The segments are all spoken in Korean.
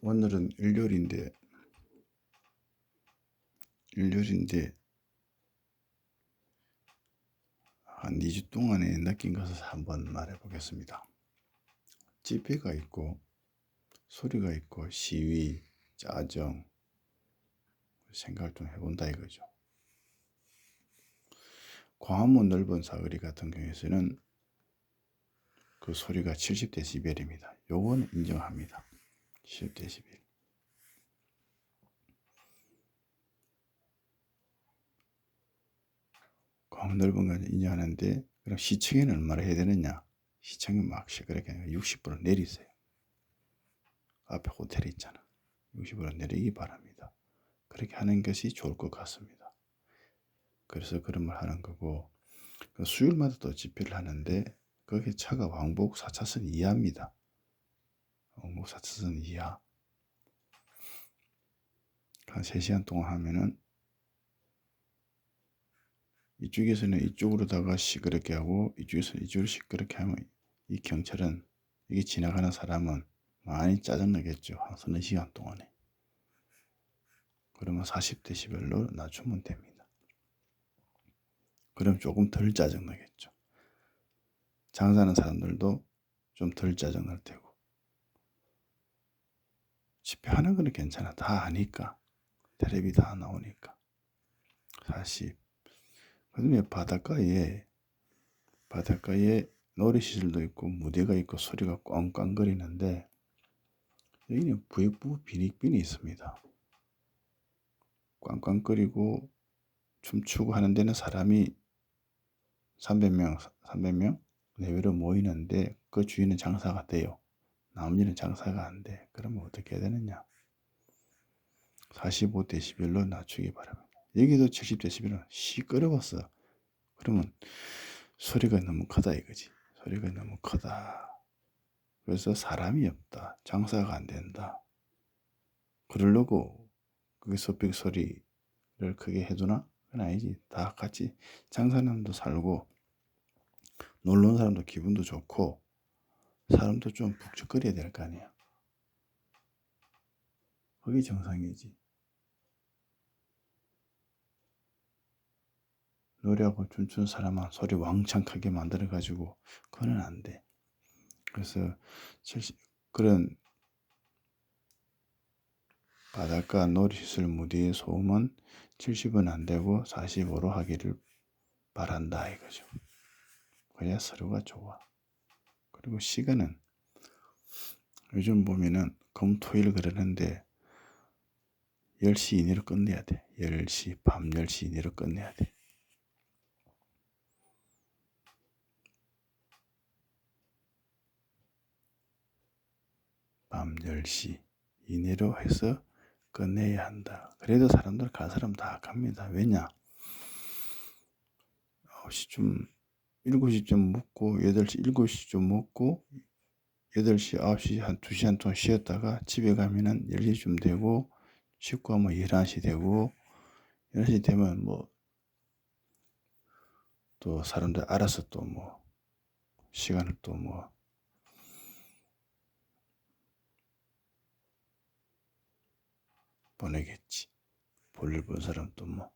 오늘은 일요일인데 일요일인데 한 2주 동안에 느낀 것을 한번 말해 보겠습니다. 집회가 있고 소리가 있고 시위, 짜정 생각을 좀 해본다 이거죠. 광화문 넓은 사거리 같은 경우에서는 그 소리가 70데시벨입니다. 요건 인정합니다. 70데시벨. 광화문 넓은 건 인정하는데 그럼 시청에는 얼마나 해야 되느냐? 시청이 막 시끄럽게 60% 내리세요. 앞에 호텔이 있잖아. 60% 내리기 바랍니다. 그렇게 하는 것이 좋을 것 같습니다. 그래서 그런 말 하는 거고 그 수요일마다 또 집회를 하는데 거기 차가 왕복 4차선 이하입니다. 왕복 4차선 이하. 한 3시간 동안 하면은 이쪽에서는 이쪽으로다가 시끄럽게 하고 이쪽에서는 이쪽으로 시끄럽게 하면 이 경찰은 이게 지나가는 사람은 많이 짜증나겠죠. 한 서너 시간 동안에. 그러면 40데시벨로 낮추면 됩니다. 그럼 조금 덜 짜증나겠죠. 장사하는 사람들도 좀 덜 짜증날 테고. 집회하는 거는 괜찮아. 다 아니까. 텔레비 다 나오니까. 40. 그다음에 바닷가에 바닷가에 놀이시설도 있고 무대가 있고 소리가 꽝꽝거리는데 여기는 부익부 비닉빈이 있습니다. 꽝꽝거리고 춤추고 하는 데는 사람이 300명, 300명 내외로 모이는데 그 주인은 장사가 돼요. 나머지는 장사가 안 돼. 그러면 어떻게 해야 되느냐? 45데시벨로 낮추기 바랍니다. 여기도 70데시벨은 시끄러웠어. 그러면 소리가 너무 크다 이거지. 소리가 너무 크다. 그래서 사람이 없다. 장사가 안 된다. 그러려고 그게 소빅 소리를 크게 해두나? 그건 아니지. 다 같이 장사남도 살고 놀러 온 사람도 기분도 좋고 사람도 좀 북적거려야 될 거 아니야. 그게 정상이지. 노래하고 춤추는 사람은 소리 왕창 크게 만들어 가지고 그거는 안 돼. 그래서 70, 그런 바닷가 놀이시설 무대의 소음은 70은 안 되고 45로 하기를 바란다 이거죠. 그래야 서로가 좋아. 그리고 시간은 요즘 보면은 금토일 그러는데 10시 이내로 끝내야 돼. 10시, 밤 10시 이내로 끝내야 돼. 밤 10시 이내로 해서 끝내야 한다. 그래도 사람들 갈 사람 다 갑니다. 왜냐? 9시쯤, 7시쯤 먹고, 8시, 7시쯤 먹고, 8시, 9시, 한 2시 한 동안 쉬었다가 집에 가면은 10시쯤 되고, 씻고 하면 11시 되고, 11시 되면 뭐, 또 사람들 알아서 또 뭐, 시간을 또 뭐, 보내겠지. 볼일 본 사람도 뭐.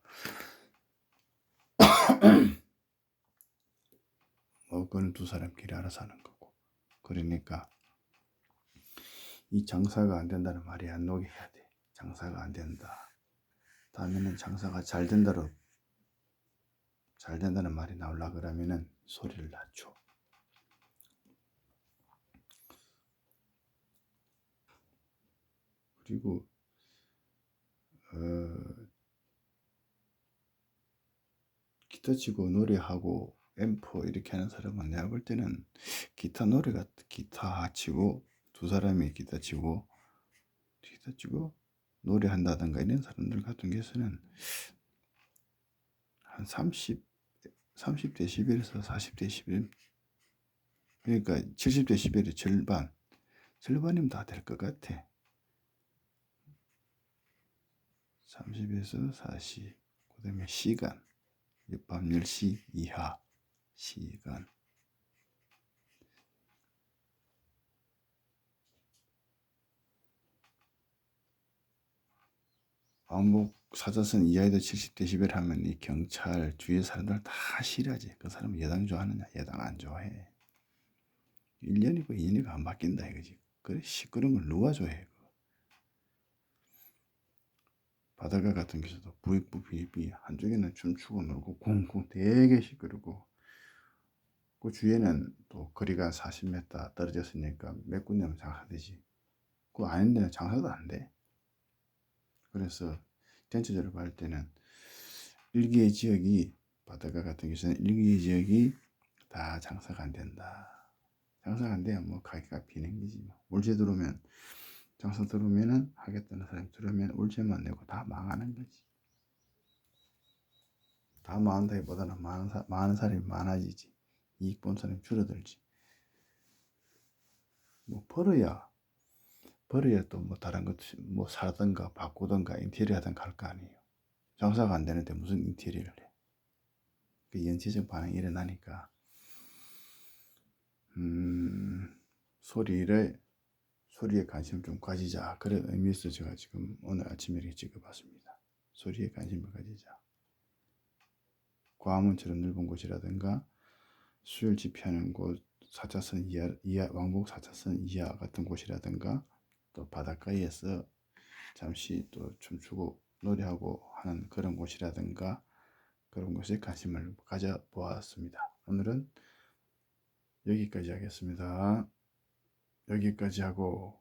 뭐, 그건 두 사람끼리 알아서 하는 거고. 그러니까, 이 장사가 안 된다는 말이 안 나오게 해야 돼. 장사가 안 된다. 다음에는 장사가 잘 된다로, 잘 된다는 말이 나올라 그러면은 소리를 낮춰. 그리고 어, 기타 치고 노래하고 앰프 이렇게 하는 사람은 내가 볼 때는 기타 노래가 기타 치고 두 사람이 기타 치고 기타 치고 노래한다든가 이런 사람들 같은 경우에는 한 30, 30데시벨에서 40데시벨 그러니까 70데시벨의 절반 절반이면 다 될 것 같아. 30에서 40. 그 다음에 시간. 밤 10시 이하 시간. 왕복 사자선 이하에도 70데시벨 하면 이 경찰 주위의 사람들 다 싫어하지. 그 사람은 여당 좋아하느냐? 여당 안 좋아해. 1년이고 2년이고 안 바뀐다 이거지. 그래 시끄러운 걸 누가 좋아해? 바닷가 같은 곳에도 부익부 비비 한쪽에는 춤추고 놀고 쿵쿵 되게 시끄럽고 그 주위에는 또 거리가 40m 떨어졌으니까 몇 군데면 장사되지. 그 아닌 데는 장사도 안 돼. 그래서 전체적으로 봤을 때는 일개의 지역이 바닷가 같은 경우는 일개의 지역이 다 장사가 안 된다. 장사가 안 돼야 뭐 가게가 비는 거지. 뭐. 월세 들어오면 장사 들어오면은 하겠다는 사람이 들어오면 월세만 내고 다 망하는 거지. 다 망한다기보다는 많은, 사, 많은 사람이 많아지지. 이익 본 사람이 줄어들지. 뭐 벌어야 벌어야 또 뭐 다른 것뭐 사든가 바꾸든가 인테리어 하든가 할 거 아니에요. 장사가 안 되는데 무슨 인테리어를 해. 그 연쇄적 반응이 일어나니까 음, 소리를 소리에 관심을 좀 가지자. 그런 의미에서 제가 지금 오늘 아침에 이렇게 찍어봤습니다. 소리에 관심을 가지자. 광화문처럼 넓은 곳이라든가 수요일 집회하는 곳, 4차선 이하, 이하, 왕복 4차선 이하 같은 곳이라든가 또 바닷가에서 잠시 또 춤추고 노래하고 하는 그런 곳이라든가 그런 곳에 관심을 가져보았습니다. 오늘은 여기까지 하겠습니다. 여기까지 하고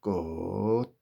끝.